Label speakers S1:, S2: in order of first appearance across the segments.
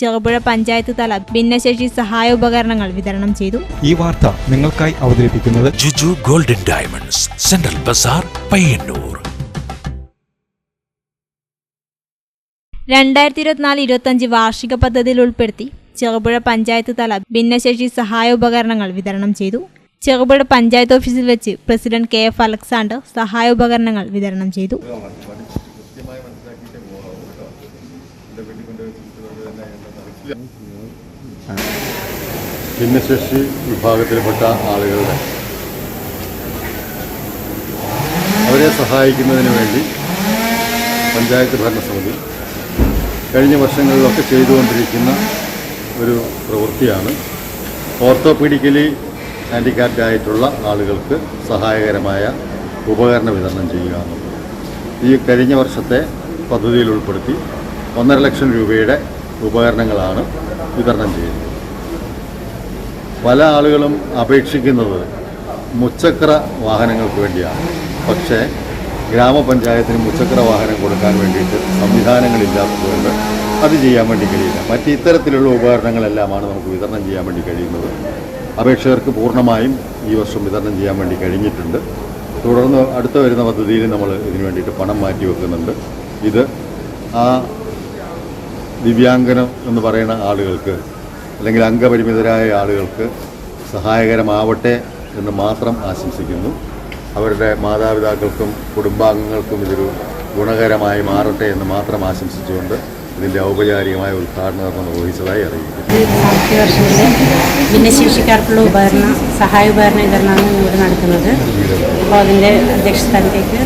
S1: ചെറുപുഴ പഞ്ചായത്ത് തല ഭിന്നശേഷി സഹായ ഉപകരണങ്ങൾ വിതരണം ചെയ്തു.
S2: ഈ വാർത്ത നിങ്ങൾക്കായി അവതരിപ്പിക്കുന്നത്
S3: Juju golden diamonds central bazaar Payyanur.
S1: രണ്ടായിരത്തി ഇരുപത്തിനാല് ഇരുപത്തഞ്ച് വാർഷിക പദ്ധതിയിൽ ഉൾപ്പെടുത്തി ചെറുപുഴ പഞ്ചായത്ത് തല ഭിന്നശേഷി സഹായ ഉപകരണങ്ങൾ വിതരണം ചെയ്തു. ചെറുപുഴ പഞ്ചായത്ത് ഓഫീസിൽ വെച്ച് പ്രസിഡന്റ് കെ എഫ് അലക്സാണ്ടർ സഹായ ഉപകരണങ്ങൾ വിതരണം ചെയ്തു.
S4: ഭിന്നശേഷി വിഭാഗത്തിൽപ്പെട്ട ആളുകളുടെ അവരെ സഹായിക്കുന്നതിന് വേണ്ടി പഞ്ചായത്ത് ഭരണസമിതി കഴിഞ്ഞ വർഷങ്ങളിലൊക്കെ ചെയ്തുകൊണ്ടിരിക്കുന്ന ഒരു പ്രവൃത്തിയാണ്. ഓർത്തോപീഡിക്കലി ഹാൻഡിക്യാപ്ഡ് ആയിട്ടുള്ള ആളുകൾക്ക് സഹായകരമായ ഉപകരണ വിതരണം ചെയ്യുക എന്നുള്ളത്. ഈ കഴിഞ്ഞ വർഷത്തെ പദ്ധതിയിൽ ഉൾപ്പെടുത്തി ഒന്നര ലക്ഷം രൂപയുടെ ഉപകരണങ്ങളാണ് വിതരണം ചെയ്യുന്നത്. പല ആളുകളും അപേക്ഷിക്കുന്നത് മുച്ചക്ര വാഹനങ്ങൾക്ക് വേണ്ടിയാണ്. പക്ഷേ ഗ്രാമപഞ്ചായത്തിന് മുച്ചക്ര വാഹനം കൊടുക്കാൻ വേണ്ടിയിട്ട് സംവിധാനങ്ങളില്ലാത്തതുകൊണ്ട് അത് ചെയ്യാൻ വേണ്ടി കഴിയില്ല. മറ്റ് ഇത്തരത്തിലുള്ള ഉപകരണങ്ങളെല്ലാമാണ് നമുക്ക് വിതരണം ചെയ്യാൻ വേണ്ടി കഴിയുന്നത്. അപേക്ഷകർക്ക് പൂർണമായും ഈ വർഷം വിതരണം ചെയ്യാൻ വേണ്ടി കഴിഞ്ഞിട്ടുണ്ട്. തുടർന്ന് അടുത്ത വരുന്ന പദ്ധതിയിൽ നമ്മൾ ഇതിനു വേണ്ടിയിട്ട് പണം മാറ്റി വെക്കുന്നുണ്ട് ഇത് ആ ദിവ്യാംഗനം എന്ന് പറയുന്ന ആളുകൾക്ക് അല്ലെങ്കിൽ അംഗപരിമിതരായ ആളുകൾക്ക് സഹായകരമാവട്ടെ എന്ന് മാത്രം ആശംസിക്കുന്നു. അവരുടെ മാതാപിതാക്കൾക്കും കുടുംബാംഗങ്ങൾക്കും ഇതൊരു ഗുണകരമായി മാറട്ടെ എന്ന് മാത്രം ആശംസിച്ചുകൊണ്ട് ഇതിന്റെ ഔപചാരികമായ ഉദ്ഘാടനം നിർവഹിച്ചതായി അറിയിക്കുന്നു.
S5: ഭിന്നശേഷിക്കാർക്കുള്ള ഉപകരണ സഹായ ഉപകരണ വിതരണമാണ് ഇവിടെ നടക്കുന്നത്. അപ്പോൾ അതിന്റെ അധ്യക്ഷസ്ഥാനത്തേക്ക്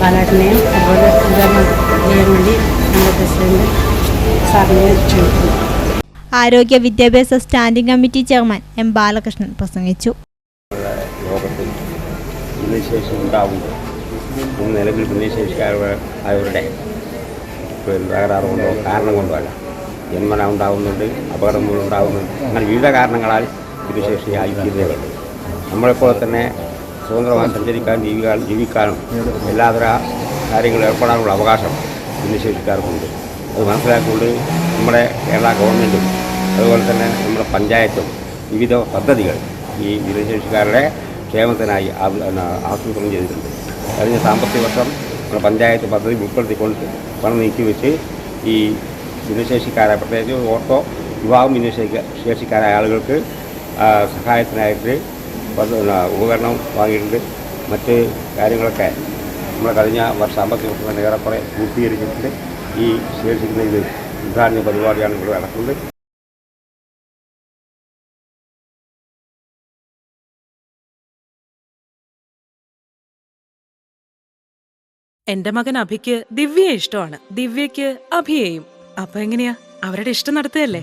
S5: ബാലാട്ടിനെയും അതുപോലെ ഉദ്ഘാടനം ചെയ്യാൻ വേണ്ടി നമ്മുടെ പ്രസിഡന്റ്
S1: ആരോഗ്യ വിദ്യാഭ്യാസ standing committee chairman M Balakrishnan പ്രസംഗിച്ചു.
S6: കൊണ്ടോ കാരണം കൊണ്ടോ അല്ല ജന്മന ഉണ്ടാകുന്നുണ്ട് അപകടം മൂലം ഉണ്ടാകുന്നുണ്ട് അങ്ങനെ വിവിധ കാരണങ്ങളാൽ ഭിന്നശേഷിയായി തീരുന്നവരുണ്ട് നമ്മളെപ്പോലെ തന്നെ സ്വതന്ത്രമായി സഞ്ചരിക്കാനും ജീവിക്കാൻ ജീവിക്കാനും എല്ലാതര കാര്യങ്ങളിൽ ഏർപ്പെടാനുള്ള അവകാശം ഭിന്നശേഷിക്കാർക്കുണ്ട്. അത് മനസ്സിലാക്കിക്കൊണ്ട് നമ്മുടെ കേരള ഗവൺമെന്റും അതുപോലെ തന്നെ നമ്മുടെ പഞ്ചായത്തും വിവിധ പദ്ധതികൾ ഈ ഭിന്നശേഷിക്കാരുടെ ക്ഷേമത്തിനായി ആസൂത്രണം ചെയ്തിട്ടുണ്ട്. കഴിഞ്ഞ സാമ്പത്തിക വർഷം നമ്മുടെ പഞ്ചായത്ത് പദ്ധതി ഉൾപ്പെടുത്തിക്കൊണ്ട് പണം നീക്കിവെച്ച് ഈ ഭിന്നശേഷിക്കാരായ പ്രത്യേകിച്ച് വിവാഹം ഭിന്നശേഷി ശേഷിക്കാരായ ആളുകൾക്ക് സഹായത്തിനായിട്ട് ഉപകരണം വാങ്ങിയിട്ടുണ്ട്. മറ്റ് കാര്യങ്ങളൊക്കെ നമ്മൾ കഴിഞ്ഞ വർഷ സാമ്പത്തിക വർഷം തന്നെ ഏറെക്കുറെ പൂർത്തീകരിച്ചിട്ടുണ്ട്. ഈ ശേഷിക്കുന്ന ഇത് ഉദ്ഘാടന പരിപാടിയാണ് ഇവിടെ നടക്കുന്നത്.
S7: എന്റെ മകൻ അഭിക്ക് ദിവ്യയെ ഇഷ്ടമാണ്. ദിവ്യക്ക് അഭിയെയും. അപ്പൊ എങ്ങനെയാ? അവരുടെ ഇഷ്ടം നടത്തുകയല്ലേ?